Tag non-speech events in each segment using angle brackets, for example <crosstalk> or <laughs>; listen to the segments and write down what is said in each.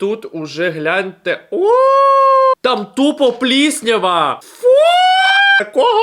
Тут уже гляньте. О! Там тупо пліснява! Фу! Такого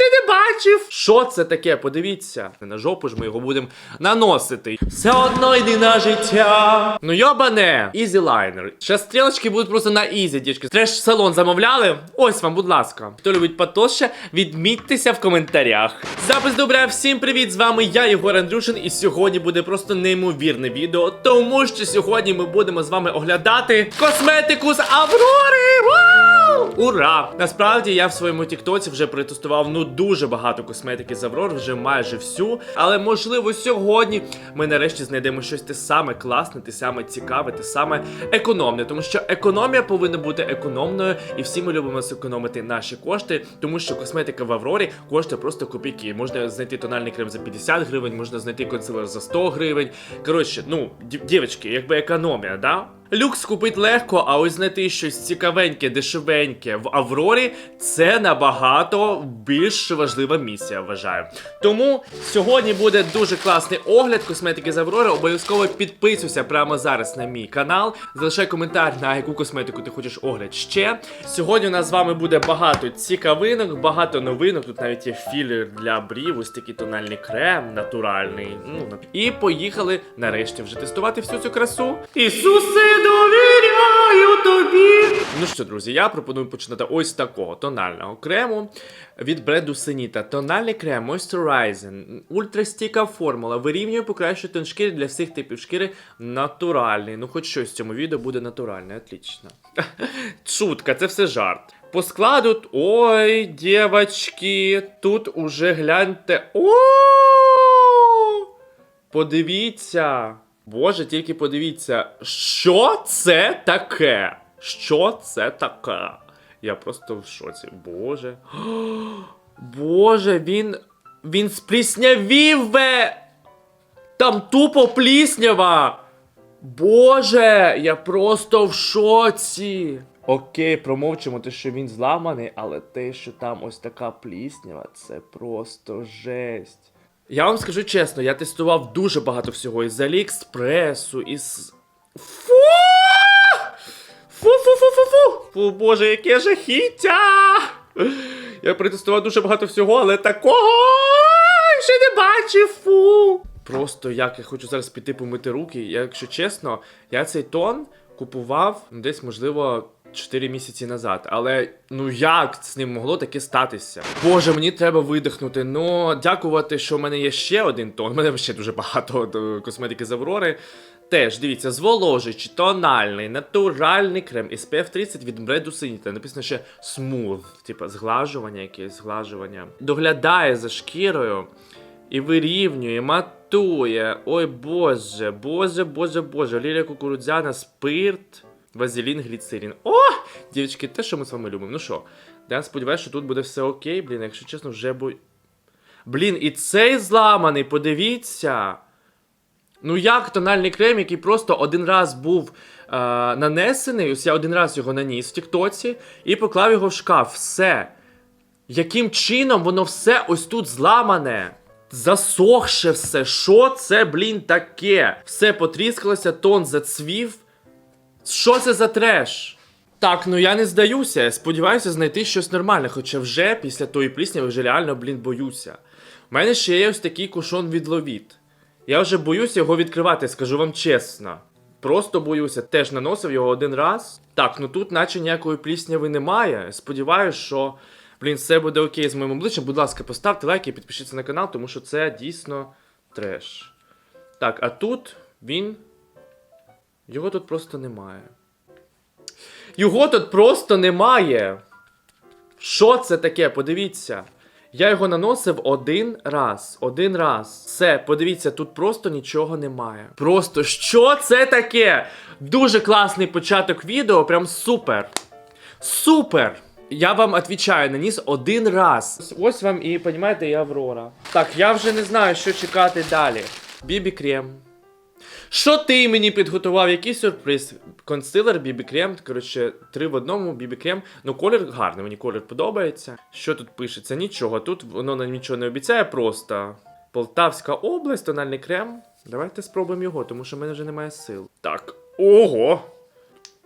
ще не бачив. Що це таке? Подивіться. На жопу ж ми його будемо наносити. Все одно йди на життя. Ну йобане. Ізі лайнер. Зараз стрілочки будуть просто на ізі, дівчатки. Треш салон замовляли? Ось вам, будь ласка. Хто любить потоще, відмітьтеся в коментарях. Запис добре, всім привіт! З вами я, Єгор Андрюшин, і сьогодні буде просто неймовірне відео, тому що сьогодні ми будемо з вами оглядати косметику з Аврори! Ура! Насправді я в своєму тіктоці вже протестував ну дуже багато косметики з Аврор, вже майже всю. Але можливо сьогодні ми нарешті знайдемо щось те саме класне, те саме цікаве, те саме економне. Тому що економія повинна бути економною, і всі ми любимо зекономити наші кошти, тому що косметика в Аврорі коштує просто копійки. Можна знайти тональний крем за 50 гривень, можна знайти консилер за 100 гривень. Коротше, ну, дів- дівчатки, якби економія, да? Люкс купить легко, а ось знайти щось цікавеньке, дешевеньке в Аврорі це набагато більш важлива місія, вважаю. Тому сьогодні буде дуже класний огляд косметики з Аврори. Обов'язково підписуйся прямо зараз на мій канал. Залишай коментар, на яку косметику ти хочеш огляд ще. Сьогодні у нас з вами буде багато цікавинок, багато новинок. Тут навіть є філер для брів, ось такий тональний крем, натуральний. Ну, і поїхали нарешті вже тестувати всю цю красу. Ісусе, довіряю тобі. Ну що, друзі, я пропоную починати ось такого тонального крему від бренду Сеніта. Тональний крем Moisturizing. Ультрастійка формула. Вирівнює покращує тон шкіри для всіх типів шкіри. Натуральний. Ну, хоч щось в цьому відео буде натуральне, отлично. Шутка, <laughs> це все жарт. По складу, ой, дівчатки, тут уже гляньте. О! Подивіться. Боже, тільки подивіться, що це таке? Що це таке? Я просто в шоці. Боже. <gasps> Боже, він. Він спліснявів! Там тупо пліснява! Боже, я просто в шоці. Окей, промовчимо те, що він зламаний, але те, що там ось така пліснява, це просто жесть. Я вам скажу чесно, я тестував дуже багато всього із Аліекспресу, із. Фу! Фу-фу-фу-фу-фу! Фу, боже, яке жахіття! Я протестував дуже багато всього, але такого ще не бачив. Фу! Просто як я хочу зараз піти помити руки. Якщо чесно, я цей тон купував десь, можливо, 4 місяці назад. Але ну як з ним могло таке статися? Боже, мені треба видихнути. Ну, дякувати, що в мене є ще один тон. У мене ще дуже багато е, косметики з Аврори. Теж дивіться, зволожуючий, тональний, натуральний крем SPF 30 від бренду Синіта. Написано ще smooth, типа зглажування, якесь зглажування. Доглядає за шкірою і вирівнює, матує. Ой боже, боже, боже, боже. Лілія кукурудзяна, спирт, вазелін, гліцерин. О! Дівчатки, те, що ми з вами любимо. Ну що, я сподіваюся, що тут буде все окей, блін, якщо чесно, вже бо. Блін, і цей зламаний, подивіться. Ну як тональний крем, який просто один раз був е, нанесений, ось я один раз його наніс в Тіктоці і поклав його в шкаф. Все. Яким чином воно все ось тут зламане? Засохше все. Що це, блін, таке? Все потріскалося, тон зацвів. Що це за треш? Так, ну я не здаюся. Сподіваюся знайти щось нормальне, хоча вже після тої плісні вже реально, блін, боюся. У мене ще є ось такий кушон від ловіт. Я вже боюся його відкривати, скажу вам чесно. Просто боюся, теж наносив його один раз. Так, ну тут наче ніякої плісняви немає. Сподіваюсь, що, блін, все буде окей з моїм обличчям. Будь ласка, поставте лайк і підпишіться на канал, тому що це дійсно треш. Так, а тут він. Його тут просто немає. Його тут просто немає. Що це таке? Подивіться. Я його наносив один раз. Один раз. Все, подивіться, тут просто нічого немає. Просто що це таке? Дуже класний початок відео, прям супер. Супер! Я вам відповідаю, наніс один раз. Ось вам і, розумієте, і Аврора. Так, я вже не знаю, що чекати далі. Бібі крем. Що ти мені підготував? Який сюрприз? Консилер, бібі крем, коротше, три в одному бібі крем. Ну, колір гарний, мені колір подобається. Що тут пишеться? Нічого. Тут воно нам нічого не обіцяє, просто Полтавська область, тональний крем. Давайте спробуємо його, тому що в мене вже немає сил. Так. Ого!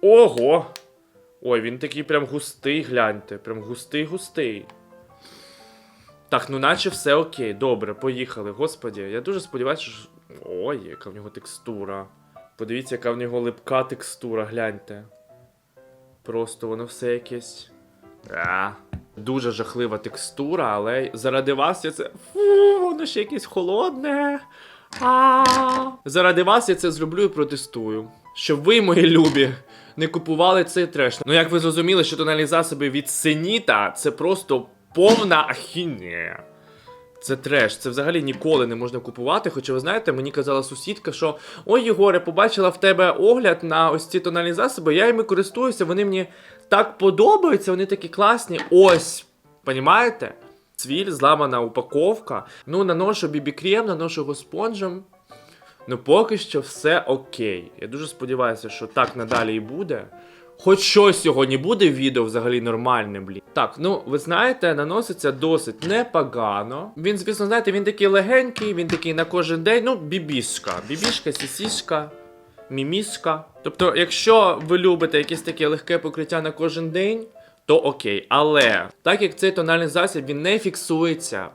Ого! Ой, він такий прям густий, гляньте. Прям густий-густий. Так, ну наче все окей. Добре, поїхали. Господі, я дуже сподіваюся, що. Ой, яка в нього текстура. Подивіться, яка в нього липка текстура, гляньте. Просто воно все якесь. А, дуже жахлива текстура, але заради вас я це. Фу, воно ще якесь холодне. А. Заради вас я це зроблю і протестую. Щоб ви, мої любі, не купували цей треш. Ну, як ви зрозуміли, що тональні засоби від Сеніта це просто повна ахінея. Це треш, це взагалі ніколи не можна купувати. Хоча ви знаєте, мені казала сусідка, що ой, Єгоре, побачила в тебе огляд на ось ці тональні засоби, я іми користуюся, вони мені так подобаються, вони такі класні. Ось, понімаєте? Цвіль, зламана упаковка. Ну, наношу бібі-крем, наношу його спонжем. Ну, поки що все окей. Я дуже сподіваюся, що так надалі і буде. Хоч щось сьогодні буде відео взагалі нормальне, блін. Так, ну ви знаєте, наноситься досить непогано. Він, звісно, знаєте, він такий легенький, він такий на кожен день. Ну, бібішка. Бібішка, сісішка, мімішка. Тобто, якщо ви любите якесь таке легке покриття на кожен день, то окей. Але так як цей тональний засіб він не фіксується.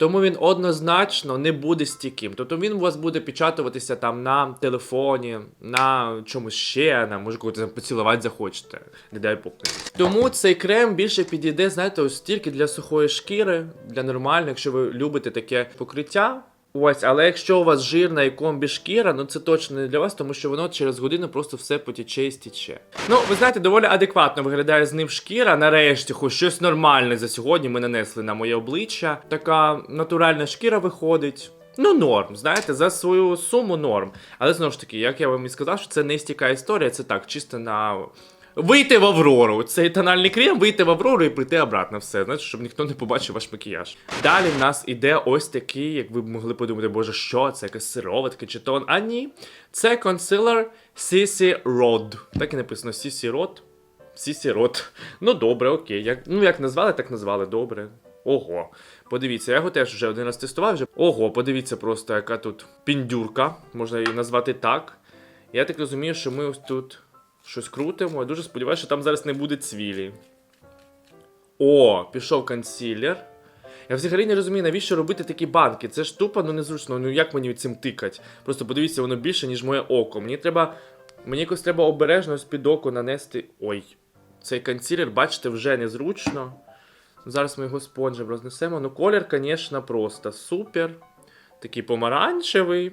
Тому він однозначно не буде стійким. Тобто він у вас буде печатуватися там на телефоні, на чомусь ще, на може когось поцілувати захочете. Не дай Бог. Тому цей крем більше підійде, знаєте, ось тільки для сухої шкіри, для нормальної, якщо ви любите таке покриття. Ось, але якщо у вас жирна і комбі шкіра, ну це точно не для вас, тому що воно через годину просто все потіче і стіче. Ну, ви знаєте, доволі адекватно виглядає з ним шкіра. Нарешті, хоч щось нормальне за сьогодні ми нанесли на моє обличчя. Така натуральна шкіра виходить. Ну, норм, знаєте, за свою суму норм. Але знову ж таки, як я вам і сказав, що це не стіка історія, це так, чисто на. Вийти в Аврору. Цей тональний крем, вийти в Аврору і прийти обратно. Все, знаєте, щоб ніхто не побачив ваш макіяж. Далі в нас іде ось такий, як ви могли подумати, боже, що це якась сироватка чи тон. А ні, це консилер CC Rod. Так і написано CC Rod. CC Rod. Ну добре, окей. Як, ну як назвали, так назвали, добре. Ого. Подивіться, я його теж вже один раз тестував. Вже. Ого, подивіться просто, яка тут піндюрка, можна її назвати так. Я так розумію, що ми ось тут щось крутимо. Я дуже сподіваюся, що там зараз не буде цвілі. О, пішов консілер. Я взагалі не розумію, навіщо робити такі банки. Це ж тупо, ну незручно. Ну як мені цим тикать? Просто подивіться, воно більше, ніж моє око. Мені треба. Мені якось треба обережно з під око нанести. Ой, цей консілер, бачите, вже незручно. Зараз ми його спонжем рознесемо. Ну, колір, звісно, просто супер. Такий помаранчевий.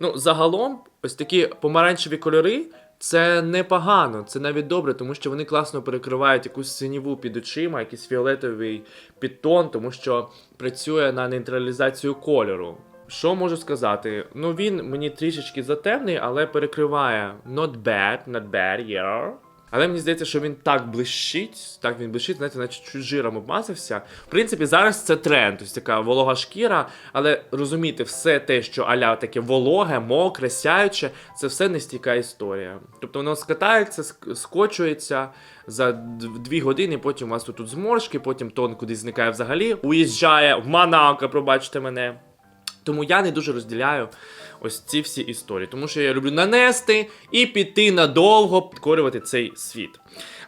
Ну, загалом, ось такі помаранчеві кольори. Це непогано, це навіть добре, тому що вони класно перекривають якусь синіву під очима, якийсь фіолетовий підтон, тому що працює на нейтралізацію кольору. Що можу сказати? Ну він мені трішечки затемний, але перекриває not bad, not bad, yeah. Але мені здається, що він так блищить, так він блищить, знаєте, наче жиром обмазався. В принципі, зараз це тренд, ось така волога шкіра, але розумієте, все те, що аля таке вологе, мокре, сяюче, це все не стійка історія. Тобто воно скатається, скочується за дві години, потім у вас тут, тут зморшки, потім тон кудись зникає взагалі, уїжджає в Монако, пробачте мене. Тому я не дуже розділяю ось ці всі історії, тому що я люблю нанести і піти надовго підкорювати цей світ.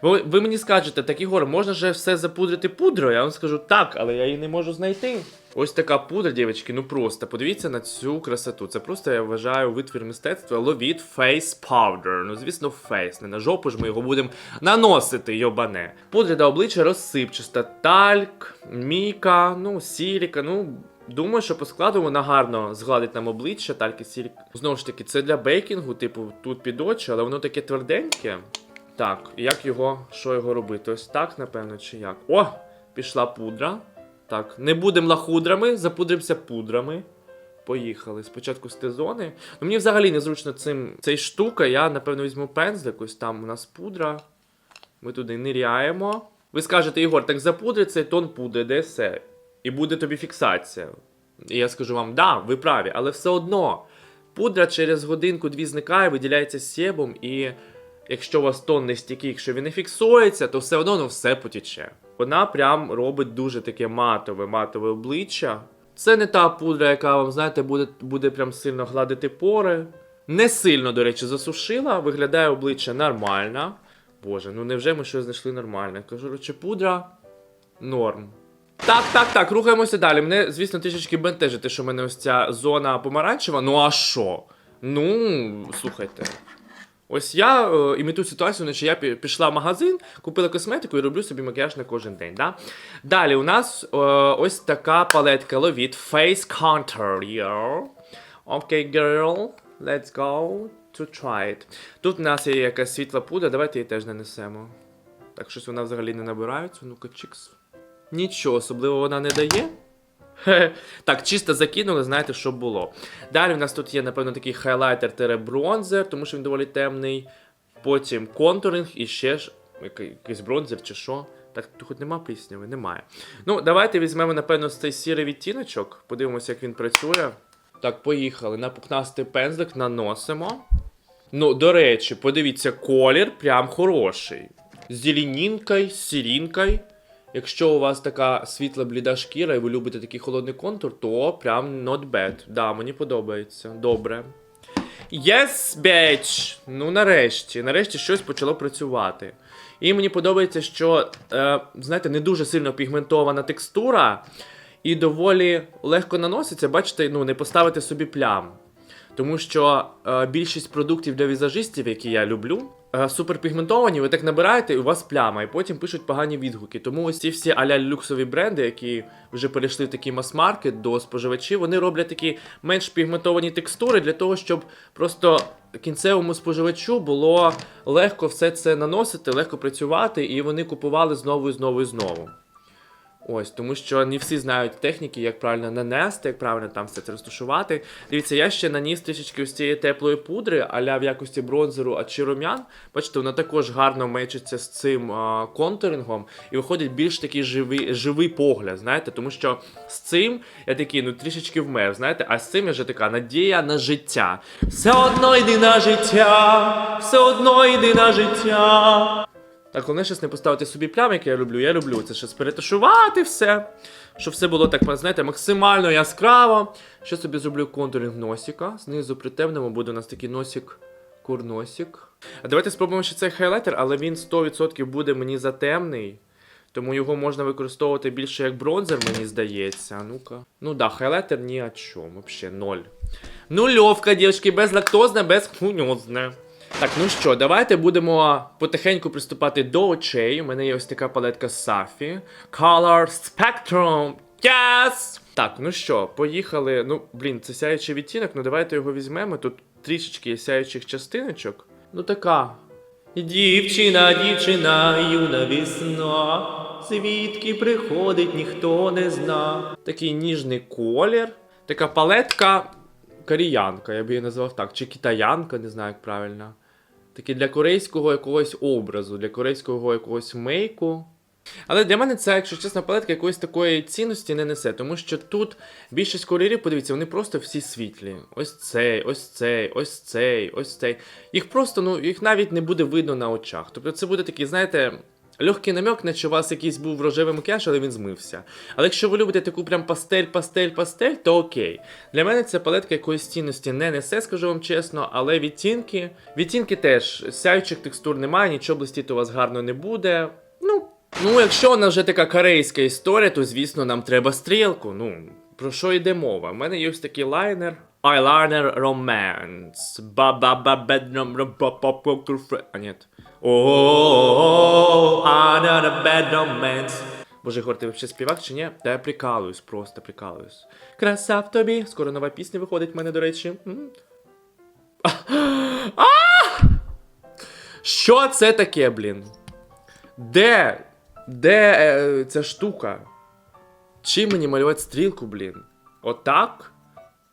Ви, ви мені скажете, так Ігор, можна же все запудрити пудрою? Я вам скажу так, але я її не можу знайти. Ось така пудра, дівчатки, ну просто подивіться на цю красоту. Це просто я вважаю витвір мистецтва Ловіт Face Powder. Ну, звісно, фейс. Не на жопу ж ми його будемо наносити, йобане. Пудра до обличчя розсипчаста, тальк, міка, ну, сіліка, ну. Думаю, що по складу вона гарно згладить нам обличчя, тільки сіль. Знову ж таки, це для бейкінгу, типу, тут під очі, але воно таке тверденьке. Так, як його, що його робити? Ось так, напевно, чи як? О! Пішла пудра. Так, не будемо лахудрами, запудримося пудрами. Поїхали. Спочатку з Т-зони. Ну, мені взагалі незручно цим цей штука. Я, напевно, візьму пензлик, ось там у нас пудра. Ми туди ниряємо. Ви скажете, Ігор, так запудри цей тон пудри, де все. І буде тобі фіксація. І я скажу вам, да, ви праві, але все одно. Пудра через годинку-дві зникає, виділяється себом, і якщо у вас тон не стійкий, якщо він не фіксується, то все одно ну, все потіче. Вона прям робить дуже таке матове, матове обличчя. Це не та пудра, яка вам, знаєте, буде, буде прям сильно гладити пори. Не сильно, до речі, засушила, виглядає обличчя нормально. Боже, ну невже ми щось знайшли нормальне? Коротше, пудра норм. Так, так, так, рухаємося далі. Мене, звісно, трішечки бентежить, те, що в мене ось ця зона помаранчева. Ну а що? Ну, слухайте. Ось я е, імітую ситуацію, наче я пішла в магазин, купила косметику і роблю собі макіяж на кожен день. Да? Далі у нас е, ось така палетка Lovit Face Contour. Окей, girl, let's go to try it. Тут у нас є якась світла пудра, давайте її теж нанесемо. Так, щось вона взагалі не набирається. Ну-ка, чікс. Нічого особливого вона не дає. Так, чисто закинули, знаєте, що було. Далі в нас тут є, напевно, такий хайлайтер-бронзер, тому що він доволі темний. Потім контуринг і ще ж якийсь бронзер чи що. Так, тут хоч нема плісняви? Немає. Ну, давайте візьмемо, напевно, цей сірий відтіночок. Подивимося, як він працює. Так, поїхали. На пухнастий пензлик наносимо. Ну, до речі, подивіться, колір прям хороший. З зеленінкою, сірінкою. Якщо у вас така світла бліда шкіра і ви любите такий холодний контур, то прям not bad. Да, мені подобається. Добре. Yes, bitch! Ну нарешті, нарешті щось почало працювати. І мені подобається, що, е, знаєте, не дуже сильно пігментована текстура і доволі легко наноситься. Бачите, ну, не поставити собі плям. Тому що е, більшість продуктів для візажистів, які я люблю, суперпігментовані, ви так набираєте, і у вас пляма, і потім пишуть погані відгуки. Тому ось ці всі аля люксові бренди, які вже перейшли в такий мас-маркет до споживачів, вони роблять такі менш пігментовані текстури для того, щоб просто кінцевому споживачу було легко все це наносити, легко працювати, і вони купували знову і знову і знову. Ось, тому що не всі знають техніки, як правильно нанести, як правильно там все це розташувати. Дивіться, я ще наніс трішечки ось цієї теплої пудри, аля в якості бронзеру а чи рум'ян. Бачите, вона також гарно мечиться з цим а, контурингом і виходить більш такий живий, живий погляд, знаєте, тому що з цим я такий, ну трішечки вмер, знаєте, а з цим я вже така надія на життя. Все одно йди на життя, все одно йди на життя. Так, головне щось не поставити собі плям, як я люблю. Я люблю це щось переташувати все. Щоб все було так, знаєте, максимально яскраво. Що собі зроблю контуринг носика. Знизу притемнемо буде у нас такий носик. Курносик. А давайте спробуємо ще цей хайлайтер, але він 100% буде мені затемний. Тому його можна використовувати більше як бронзер, мені здається. Ну-ка. Ну да, хайлайтер ні о чому. Вообще ноль. Нульовка, дівчатки, безлактозне, безхуньозне. Так, ну що, давайте будемо потихеньку приступати до очей. У мене є ось така палетка Safi. Color Spectrum. Yes! Так, ну що, поїхали. Ну, блін, це сяючий відтінок, ну давайте його візьмемо. Тут трішечки є сяючих частиночок. Ну така. Дівчина, дівчина, юна весна. Звідки приходить, ніхто не зна. Такий ніжний колір. Така палетка коріянка, я б її назвав так, чи китаянка, не знаю як правильно. Таке для корейського якогось образу, для корейського якогось мейку. Але для мене це, якщо чесно, палетка якоїсь такої цінності не несе, тому що тут більшість кольорів, подивіться, вони просто всі світлі. Ось цей, ось цей, ось цей, ось цей. Їх просто, ну, їх навіть не буде видно на очах. Тобто це буде такий, знаєте. Легкий намек, наче у вас якийсь був рожевий макіяж, але він змився. Але якщо ви любите таку прям пастель, пастель, пастель, то окей. Для мене ця палетка якоїсь цінності не несе, скажу вам чесно, але відтінки. Відтінки теж сяючих текстур немає, нічого блистіти у вас гарно не буде. Ну, ну, якщо вона вже така корейська історія, то звісно нам треба стрілку. Ну, про що йде мова? У мене є ось такий лайнер. Eyeliner Romance. ба ба ба бедном А, нет. О, another bad romance. Боже, Егор, ти взагалі співак чи ні? Та я прикалуюсь, просто прикалуюсь. Краса в тобі. Скоро нова пісня виходить в мене, до речі. Що це таке, блін? Де? Де ця штука? Чим мені малювати стрілку, блін? Отак?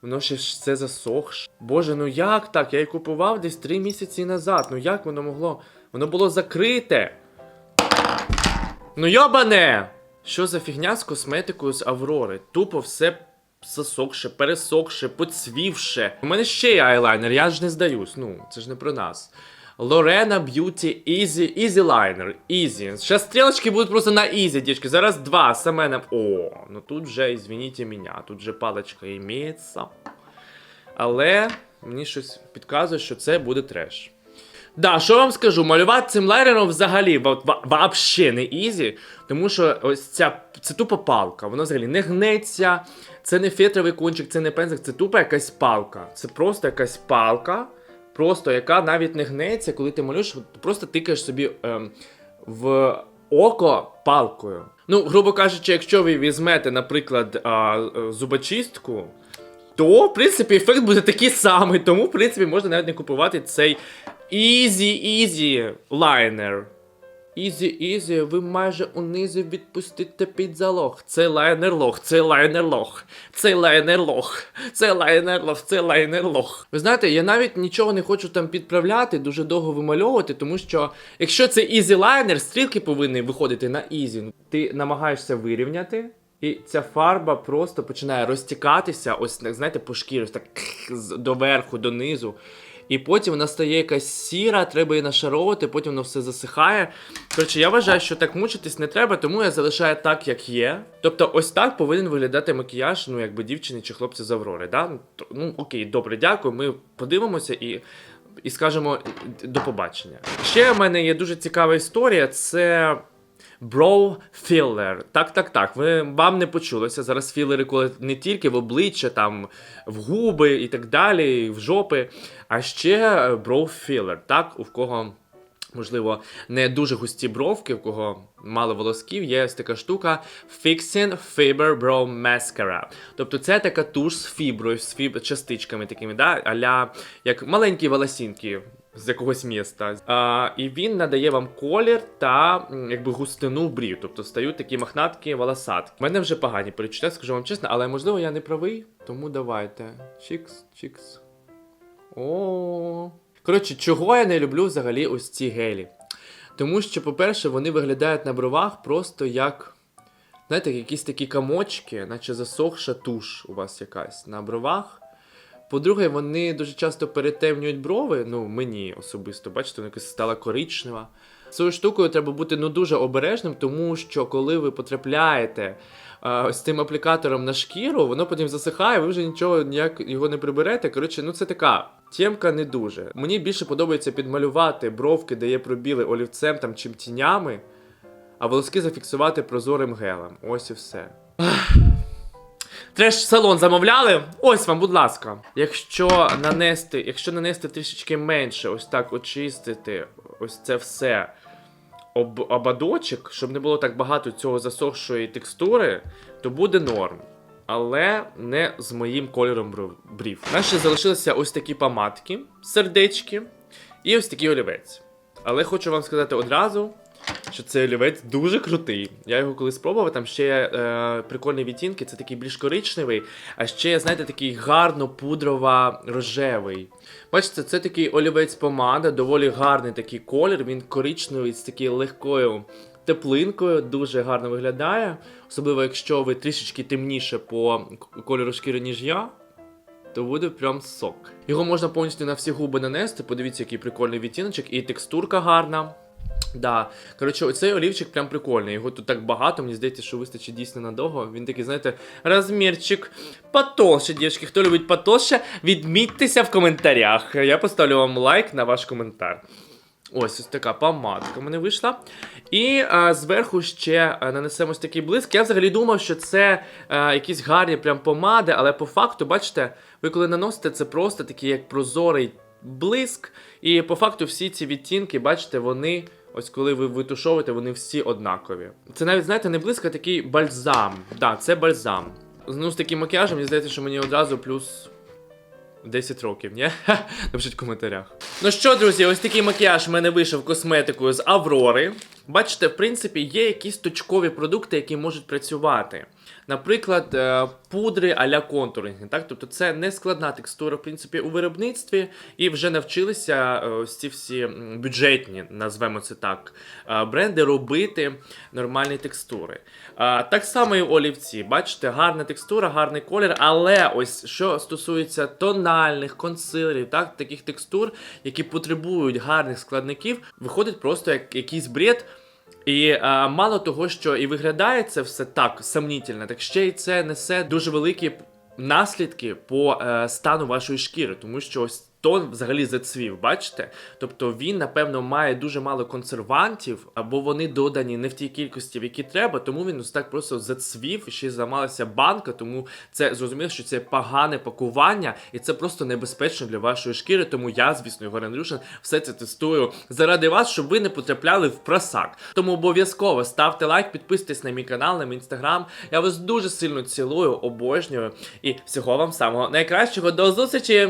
Воно ще все засохше. Боже, ну як так? Я її купував десь три місяці назад. Ну як воно могло? Воно було закрите. Ну йобане! Що за фігня з косметикою з Аврори? Тупо все засохше, пересохше, поцвівше. У мене ще є айлайнер, я ж не здаюсь. Ну, це ж не про нас. Lorena Beauty Easy Easy Liner. Easy. Зараз стрілочки будуть просто на Easy, дівчатки. Зараз два, саме. О, ну тут вже, извините меня, тут же паличка імеється. Але Мені щось підказує, що це буде треш. Да, що вам скажу, малювати цим лайнером взагалі вообще не ізі, тому що ось ця це тупо палка, вона взагалі не гнеться, це не фетровий кончик, це не пензик, це тупо якась палка. Це просто якась палка, просто яка навіть не гнеться, коли ти малюєш, просто тикаєш собі ем, в око палкою. Ну, грубо кажучи, якщо ви візьмете, наприклад, а, е, зубочистку, то, в принципі, ефект буде такий самий. Тому, в принципі, можна навіть не купувати цей Easy Easy лайнер. Easy Easy, ви майже унизу відпустите під залог. Це лайнер лох, це лайнер лох, це лайнер лох, це лайнер лох, це лайнер лох. Ви знаєте, я навіть нічого не хочу там підправляти, дуже довго вимальовувати, тому що якщо це Easy лайнер, стрілки повинні виходити на Easy. Ти намагаєшся вирівняти. І ця фарба просто починає розтікатися, ось знаєте, по шкірі, ось так доверху, донизу. І потім вона стає якась сіра, треба її нашаровувати, потім воно все засихає. Коротше, я вважаю, що так мучитись не треба, тому я залишаю так, як є. Тобто, ось так повинен виглядати макіяж, ну якби дівчини чи хлопця з Аврори. Да? Ну, Ну окей, добре, дякую. Ми подивимося і. І скажемо до побачення. Ще в мене є дуже цікава історія. Це Brow filler. Так, так, так. Ви вам не почулося. Зараз філери, коли не тільки в обличчя, там в губи і так далі, і в жопи, а ще е, brow filler. Так, у кого. Можливо, не дуже густі бровки, в кого мало волосків, є ось така штука Fixing Fiber Brow Mascara. Тобто це така туш з фіброю, з фіб... частичками такими, да? аля як маленькі волосінки з якогось міста. А, і він надає вам колір та якби густину брів. Тобто стають такі мохнаткі волосатки. У мене вже погані перечуття, скажу вам чесно, але можливо я не правий, тому давайте. Чікс, чікс. О. Коротше, чого я не люблю взагалі ось ці гелі? Тому що, по-перше, вони виглядають на бровах просто як. Знаєте, якісь такі камочки, наче засохша туш у вас якась на бровах. По-друге, вони дуже часто перетемнюють брови. Ну, мені особисто, бачите, вона якась стала коричнева. Цією штукою треба бути ну дуже обережним, тому що коли ви потрапляєте а, з цим аплікатором на шкіру, воно потім засихає, ви вже нічого ніяк його не приберете. Коротше, ну це така тємка не дуже. Мені більше подобається підмалювати бровки, де є пробіли олівцем там чим тінями, а волоски зафіксувати прозорим гелем. Ось і все. Треш салон замовляли? Ось вам, будь ласка. Якщо нанести, якщо нанести трішечки менше, ось так очистити ось це все об ободочок, щоб не було так багато цього засохшої текстури, то буде норм. Але не з моїм кольором брів. У ще залишилися ось такі помадки, сердечки і ось такий олівець. Але хочу вам сказати одразу, що цей олівець дуже крутий. Я його коли спробував, там ще е, прикольні відтінки, це такий більш коричневий, а ще, знаєте, такий гарно пудрово рожевий. Бачите, це такий олівець помада, доволі гарний такий колір. Він коричневий з такою легкою теплинкою, дуже гарно виглядає. Особливо, якщо ви трішечки темніше по кольору шкіри, ніж я. То буде прям сок. Його можна повністю на всі губи нанести. Подивіться, який прикольний відтіночок, і текстурка гарна. Да. Коротше, оцей олівчик прям прикольний. Його тут так багато, мені здається, що вистачить дійсно надовго. Він такий, знаєте, розмірчик потолще, дівчатки. Хто любить потолще, відмітьтеся в коментарях. Я поставлю вам лайк на ваш коментар. Ось ось така помадка мене вийшла. І а, зверху ще нанесемо ось такий блиск. Я взагалі думав, що це а, якісь гарні прям помади, але по факту, бачите, ви коли наносите, це просто такий як прозорий блиск. І по факту всі ці відтінки, бачите, вони. Ось коли ви витушовуєте, вони всі однакові. Це навіть, знаєте, не близько такий бальзам. Да, це бальзам. Ну, з таким макіяжем, мені здається, що мені одразу плюс 10 років, ні? Напишіть в коментарях. Ну що, друзі, ось такий макіяж в мене вийшов косметикою з Аврори. Бачите, в принципі, є якісь точкові продукти, які можуть працювати. Наприклад, е, пудри а-ля контуринги. Так? Тобто це не складна текстура, в принципі, у виробництві, і вже навчилися е, ось ці всі бюджетні, назвемо це так, е, бренди робити нормальні текстури. Так само і олівці. Бачите, гарна текстура, гарний колір, але ось що стосується тональних консилерів, так, таких текстур, які потребують гарних складників, виходить просто як якийсь бред. І а, мало того, що і виглядає це все так сомнітельно, так ще й це несе дуже великі наслідки по е, стану вашої шкіри, тому що ось. Тон взагалі зацвів, бачите? Тобто він, напевно, має дуже мало консервантів, або вони додані не в тій кількості, в які треба, тому він ось так просто зацвів, ще зламалася банка, тому це зрозуміло, що це погане пакування, і це просто небезпечно для вашої шкіри. Тому я, звісно, Ігор Андрюшин, все це тестую заради вас, щоб ви не потрапляли в просак. Тому обов'язково ставте лайк, підписуйтесь на мій канал, на мій інстаграм. Я вас дуже сильно цілую, обожнюю. І всього вам самого найкращого. До зустрічі!